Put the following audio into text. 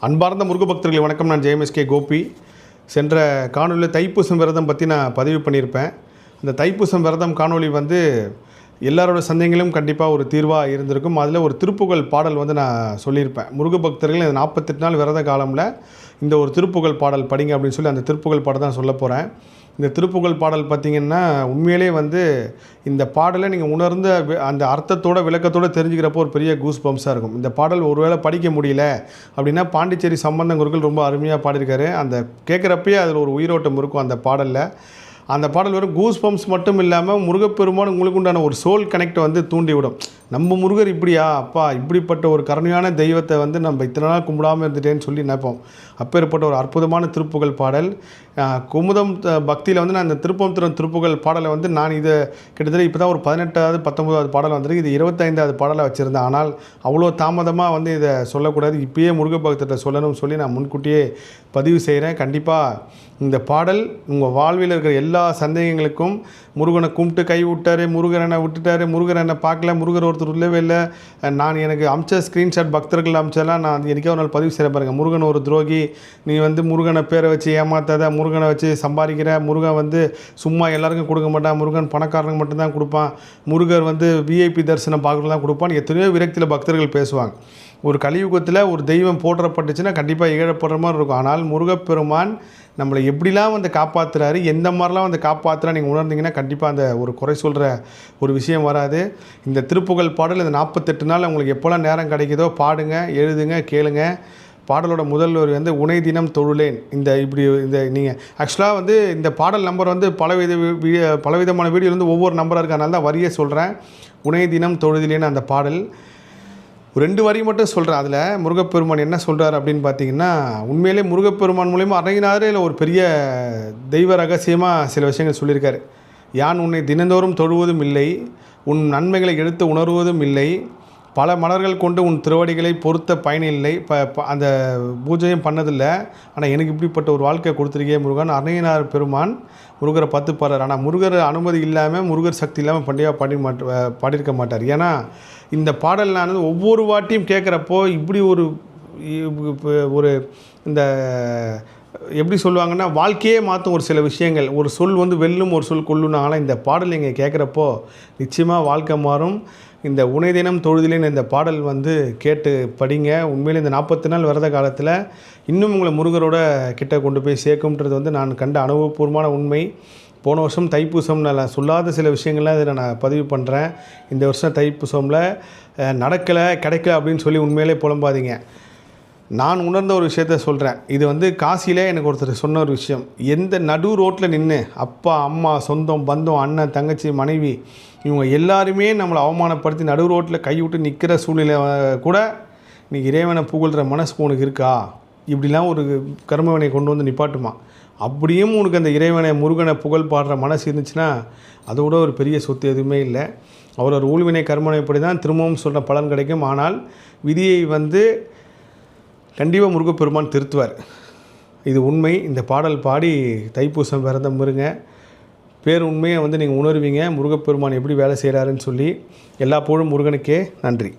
அன்பார்ந்த முருக பக்தர்களை வணக்கம். நான் ஜெயம்எஸ்கே கோபி. சென்ற காணொலியில் தைப்பூசம் விரதம் பற்றி நான் பதிவு பண்ணியிருப்பேன். இந்த தைப்பூசம் விரதம் காணொளி வந்து எல்லாரோட சந்தேகங்களும் கண்டிப்பாக ஒரு தீர்வாக இருந்திருக்கும். அதில் ஒரு திருப்புகழ் பாடல் வந்து நான் சொல்லியிருப்பேன். முருக பக்தர்கள் இந்த நாற்பத்தெட்டு நாள் விரத காலமில் இந்த ஒரு திருப்புகழ் பாடல் படிங்க அப்படின்னு சொல்லி அந்த திருப்புகழ் பாடல் தான் சொல்ல போகிறேன் இந்த திருப்புகழ் பாடல் பார்த்திங்கன்னா உண்மையிலே வந்து இந்த பாடலை நீங்கள் உணர்ந்த அந்த அர்த்தத்தோட விளக்கத்தோடு தெரிஞ்சுக்கிறப்போ ஒரு பெரிய கூஸ் பம்ப்ஸாக இருக்கும். இந்த பாடல் ஒருவேளை படிக்க முடியல அப்படின்னா பாண்டிச்சேரி சம்பந்தம் ரொம்ப அருமையாக பாடியிருக்காரு. அந்த கேட்குறப்பயே அதில் ஒரு உயிரோட்டம் இருக்கும் அந்த பாடலில். அந்த பாடல் வெறும் கூஸ் பம்ப்ஸ் மட்டும் இல்லாமல் முருகப்பெருமான் உங்களுக்கு உண்டான ஒரு சோல் கனெக்டை வந்து தூண்டிவிடும். நம்ம முருகர் இப்படியா? அப்பா இப்படிப்பட்ட ஒரு கருணையான தெய்வத்தை வந்து நம்ம இத்தனை நாள் கும்பிடாமல் இருந்துட்டேன்னு சொல்லி நினைப்போம். அப்பேற்பட்ட ஒரு அற்புதமான திருப்புகழ் பாடல். குமுதம் பக்தியில் வந்து நான் இந்த திருப்பம் திரு திருப்புகழ் பாடலை வந்து நான் இதை கிட்டத்தட்ட இப்போ தான் ஒரு பதினெட்டாவது பத்தொன்பதாவது பாடல் வந்திருக்கு. இது இருபத்தைந்தாவது பாடலை வச்சுருந்தேன். ஆனால் அவ்வளோ தாமதமாக வந்து இதை சொல்லக்கூடாது. இப்பயே முருக பக்தர்கிட்ட சொல்லணும்னு சொல்லி நான் முன்கூட்டியே பதிவு செய்கிறேன் கண்டிப்பாக இந்த பாடல் உங்கள் வாழ்வில் இருக்கிற எல்லா சந்தேகங்களுக்கும் முருகனை கும்பிட்டு கை விட்டாரு முருகர் விட்டுட்டாரு முருகர் என்னை பார்க்கல முருகர் ஒருத்தர் உள்ளவே இல்லை. நான் எனக்கு அமிச்ச ஸ்க்ரீன்ஷாட் பக்தர்கள் அமிச்செல்லாம் நான் எனக்கே ஒரு நாள் பதிவு செய்ய பாருங்கள் முருகன் ஒரு துரோகி. நீ வந்து முருகனை பேரை வச்சு ஏமாத்தாத முருகனை வச்சு சம்பாதிக்கிற. முருகன் வந்து சும்மா எல்லாருக்கும் கொடுக்க மாட்டான். முருகன் பணக்காரனுக்கு மட்டும்தான் கொடுப்பான். முருகர் வந்து விஐபி தரிசனம் பார்க்குறது தான் கொடுப்பான். எத்தனையோ விரக்தியில் பக்தர்கள் பேசுவாங்க. ஒரு கலியுகத்தில் ஒரு தெய்வம் போற்றப்பட்டுச்சுன்னா கண்டிப்பாக இழப்படுற மாதிரி இருக்கும். ஆனால் முருகப்பெருமான் நம்மளை எப்படிலாம் வந்து காப்பாற்றுறாரு எந்த மாதிரிலாம் வந்து காப்பாற்றுறா நீங்கள் உணர்ந்தீங்கன்னா கண்டிப்பாக அந்த ஒரு குறை சொல்கிற ஒரு விஷயம் வராது. இந்த திருப்புகழ் பாடல் இந்த நாற்பத்தெட்டு நாள் உங்களுக்கு எப்போல்லாம் நேரம் கிடைக்குதோ பாடுங்க எழுதுங்க கேளுங்க. பாடலோட முதல் ஒரு வந்து உனை தினம் தொழுலேன். இந்த இப்படி இந்த நீங்கள் ஆக்சுவலாக வந்து இந்த பாடல் நம்பர் வந்து பலவித பலவிதமான வீடியோ வந்து ஒவ்வொரு நம்பராக இருக்கு. அதனால தான் வரியே சொல்கிறேன் உனை தினம் தொழுதிலேன்னு அந்த பாடல். ரெண்டு வரி மட்டும் சொல்கிறேன் அதில் முருகப்பெருமான் என்ன சொல்கிறார் அப்படின்னு பார்த்தீங்கன்னா உண்மையிலே முருகப்பெருமான் மூலிமா அரங்கினாரு இல்லை ஒரு பெரிய தெய்வ ரகசியமாக சில விஷயங்கள் சொல்லியிருக்காரு. யான் உன்னை தினந்தோறும் தொழுவதும் இல்லை உன் நன்மைகளை எடுத்து உணர்வதும் இல்லை பல மலர்கள் கொண்டு உன் திருவடிகளை பொறுத்த பயனில்லை ப ப- அந்த பூஜையும் பண்ணதில்லை. ஆனால் எனக்கு இப்படிப்பட்ட ஒரு வாழ்க்கை கொடுத்துருக்கே முருகன். அன்னையனார் பெருமான் முருகரை பார்த்து பாடுறார். ஆனால் முருகர் அனுமதி இல்லாமல் முருகர் சக்தி இல்லாமல் பண்டிகை பாடி மாட்ட பாடியிருக்க மாட்டார். ஏன்னா இந்த பாடல் நான் வந்து ஒவ்வொரு வாட்டியும் கேட்குறப்போ இப்படி ஒரு ஒரு இந்த எப்படி சொல்லுவாங்கன்னா வாழ்க்கையே மாற்றும் ஒரு சில விஷயங்கள். ஒரு சொல் வந்து வெல்லும் ஒரு சொல் கொல்லுன்னு ஆனால் இந்த பாடல் நீங்கள் கேட்குறப்போ நிச்சயமாக வாழ்க்கை மாறும். இந்த உனை தினம் தொழுதிலேன்னு இந்த பாடல் வந்து கேட்டு படிங்க. உண்மையில் இந்த நாற்பத்தி நாள் விரத காலத்தில் இன்னும் உங்களை முருகரோட கிட்ட கொண்டு போய் சேர்க்கும்ன்றது வந்து நான் கண்ட அனுபவபூர்வமான உண்மை. போன வருஷம் தைப்பூசம் நான் சொல்லாத சில விஷயங்கள்லாம் இதில் நான் பதிவு பண்ணுறேன் இந்த வருஷம் தைப்பூசமில் நடக்கலை கிடைக்கல அப்படின்னு சொல்லி உண்மையிலே புலம்பாதீங்க. நான் உணர்ந்த ஒரு விஷயத்த சொல்கிறேன் இது வந்து காசியிலே எனக்கு ஒருத்தர் சொன்ன ஒரு விஷயம். எந்த நடு ரோட்டில் நின்று அப்பா அம்மா சொந்தம் பந்தம் அண்ணன் தங்கச்சி மனைவி இவங்க எல்லாருமே நம்மளை அவமானப்படுத்தி நடு ரோட்டில் கைவிட்டு நிற்கிற சூழ்நிலை கூட நீ இறைவனை புகழ்கிற மனசு உனக்கு இருக்கா? இப்படிலாம் ஒரு கர்மவினை கொண்டு வந்து நிப்பாட்டுமா? அப்படியும் உனக்கு அந்த இறைவனை முருகனை புகழ் பாடுற மனசு இருந்துச்சுன்னா அதோட ஒரு பெரிய சொத்து எதுவுமே இல்லை. அவர் ஒரு ஊழ்வினை கர்மனைப்படி தான் திரும்பவும் சொல்கிற பலன் கிடைக்கும். ஆனால் விதியை வந்து கண்டிப்பாக முருகப்பெருமான் திருத்துவார். இது உண்மை. இந்த பாடல் பாடி தைப்பூசம் பிறந்த முருங்க பேர் உண்மையை வந்து நீங்கள் உணர்வீங்க. முருகப்பெருமான் எப்படி வேலை செய்கிறாருன்னு சொல்லி. எல்லா புகழும் முருகனுக்கே. நன்றி.